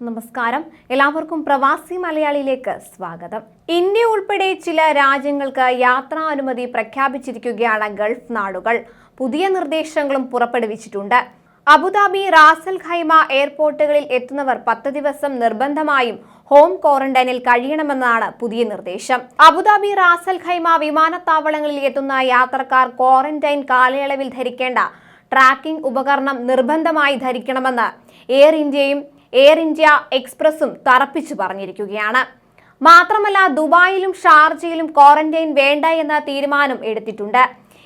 നമസ്കാരം. എല്ലാവർക്കും പ്രവാസി മലയാളിയിലേക്ക് സ്വാഗതം. ഇന്ത്യ ഉൾപ്പെടെ ചില രാജ്യങ്ങൾക്ക് യാത്രാ അനുമതി പ്രഖ്യാപിച്ചിരിക്കുകയാണ് ഗൾഫ് നാടുകൾ. പുതിയ നിർദ്ദേശങ്ങളും പുറപ്പെടുവിച്ചിട്ടുണ്ട്. അബുദാബി റാസൽ ഖൈമ എയർപോർട്ടുകളിൽ എത്തുന്നവർ പത്ത് ദിവസം നിർബന്ധമായും ഹോം ക്വാറന്റൈനിൽ കഴിയണമെന്നാണ് പുതിയ നിർദ്ദേശം. അബുദാബി റാസൽ ഖൈമ വിമാനത്താവളങ്ങളിൽ എത്തുന്ന യാത്രക്കാർ ക്വാറന്റൈൻ കാലയളവിൽ ധരിക്കേണ്ട ട്രാക്കിംഗ് ഉപകരണം നിർബന്ധമായി ധരിക്കണമെന്ന് എയർ ഇന്ത്യയും എയർ ഇന്ത്യ എക്സ്പ്രസും തറപ്പിച്ചു പറഞ്ഞിരിക്കുകയാണ്. മാത്രമല്ല ദുബായിലും ഷാർജയിലും ക്വാറന്റൈൻ വേണ്ട എന്ന തീരുമാനം എടുത്തിട്ടുണ്ട്.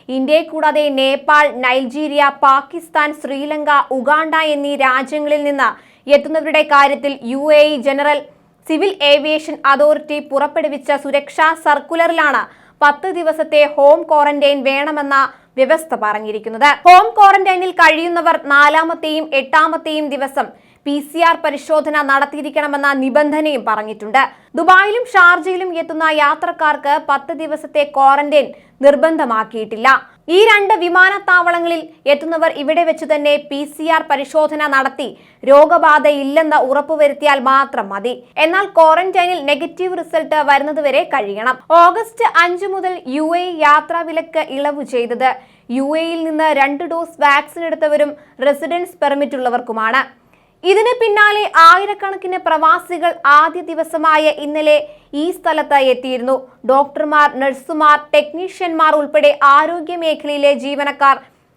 ഇന്ത്യയെ കൂടാതെ നേപ്പാൾ നൈജീരിയ പാകിസ്ഥാൻ ശ്രീലങ്ക ഉഗാണ്ട എന്നീ രാജ്യങ്ങളിൽ നിന്ന് എത്തുന്നവരുടെ കാര്യത്തിൽ U general civil aviation authority പുറപ്പെടുവിച്ച സുരക്ഷാ സർക്കുലറിലാണ് പത്ത് ദിവസത്തെ ഹോം ക്വാറന്റൈൻ വേണമെന്ന വ്യവസ്ഥ പറഞ്ഞിരിക്കുന്നത്. ഹോം ക്വാറന്റൈനിൽ കഴിയുന്നവർ നാലാമത്തെയും എട്ടാമത്തെയും ദിവസം പി സി ആർ പരിശോധന നടത്തിയിരിക്കണമെന്ന നിബന്ധനയും പറഞ്ഞിട്ടുണ്ട്. ദുബായിലും ഷാർജയിലും എത്തുന്ന യാത്രക്കാർക്ക് പത്ത് ദിവസത്തെ ക്വാറന്റൈൻ നിർബന്ധമാക്കിയിട്ടില്ല. ഈ രണ്ട് വിമാനത്താവളങ്ങളിൽ എത്തുന്നവർ ഇവിടെ വെച്ച് തന്നെ പി സി ആർ പരിശോധന നടത്തി രോഗബാധയില്ലെന്ന് ഉറപ്പുവരുത്തിയാൽ മാത്രം മതി. എന്നാൽ ക്വാറന്റൈനിൽ നെഗറ്റീവ് റിസൾട്ട് വരുന്നതുവരെ കഴിയണം. ഓഗസ്റ്റ് അഞ്ചു മുതൽ യു എ യാത്രാ വിലക്ക് ഇളവ് ചെയ്തത്. യു എയിൽ നിന്ന് രണ്ട് ഡോസ് വാക്സിൻ എടുത്തവരും റെസിഡൻസ് പെർമിറ്റ് ഉള്ളവർക്കുമാണ് ഇതിന് പിന്നാലെ ആയിരക്കണക്കിന് പ്രവാസികൾ ആദ്യ ദിവസമായ ഇന്നലെ ഈ സ്ഥലത്ത് എത്തിയിരുന്നു. ഡോക്ടർമാർ നഴ്സുമാർ ടെക്നീഷ്യന്മാർ ഉൾപ്പെടെ ആരോഗ്യ മേഖലയിലെ ജീവനക്കാർ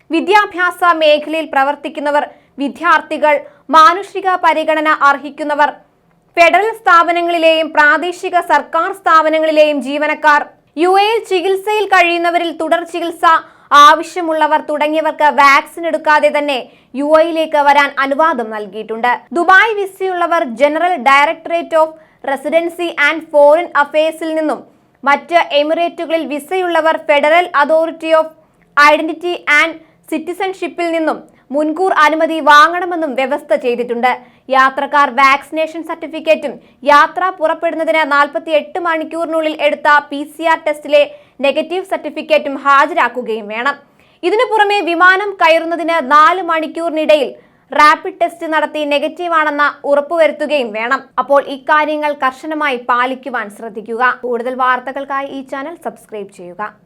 വിദ്യാഭ്യാസ മേഖലയിൽ പ്രവർത്തിക്കുന്നവർ വിദ്യാർത്ഥികൾ മാനുഷിക പരിഗണന അർഹിക്കുന്നവർ ഫെഡറൽ സ്ഥാപനങ്ങളിലെയും പ്രാദേശിക സർക്കാർ സ്ഥാപനങ്ങളിലെയും ജീവനക്കാർ യു എയിൽ ചികിത്സയിൽ കഴിയുന്നവരിൽ തുടർ ചികിത്സ ആവശ്യമുള്ളവർ തുടങ്ങിയവർക്ക് വാക്സിൻ എടുക്കാതെ തന്നെ യു എയിലേക്ക് വരാൻ അനുവാദം നൽകിയിട്ടുണ്ട്. Dubai വിസയുള്ളവർ general directorate of residency and foreign അഫയേഴ്സിൽ നിന്നും മറ്റ് എമിറേറ്റുകളിൽ വിസയുള്ളവർ federal authority of identity and സിറ്റിസൺഷിപ്പിൽ നിന്നും മുൻകൂർ അനുമതി വാങ്ങണമെന്നും വ്യവസ്ഥ ചെയ്തിട്ടുണ്ട്. യാത്രക്കാർ വാക്സിനേഷൻ സർട്ടിഫിക്കറ്റും യാത്ര പുറപ്പെടുന്നതിന് നാൽപ്പത്തി എട്ട് മണിക്കൂറിനുള്ളിൽ എടുത്ത പി ടെസ്റ്റിലെ നെഗറ്റീവ് സർട്ടിഫിക്കറ്റും ഹാജരാക്കുകയും വേണം. ഇതിനു പുറമെ വിമാനം കയറുന്നതിന് നാല് മണിക്കൂറിനിടയിൽ റാപ്പിഡ് ടെസ്റ്റ് നടത്തി നെഗറ്റീവ് ആണെന്ന് ഉറപ്പുവരുത്തുകയും വേണം. അപ്പോൾ ഇക്കാര്യങ്ങൾ കർശനമായി പാലിക്കുവാൻ ശ്രദ്ധിക്കുക. കൂടുതൽ വാർത്തകൾക്കായി ഈ ചാനൽ സബ്സ്ക്രൈബ് ചെയ്യുക.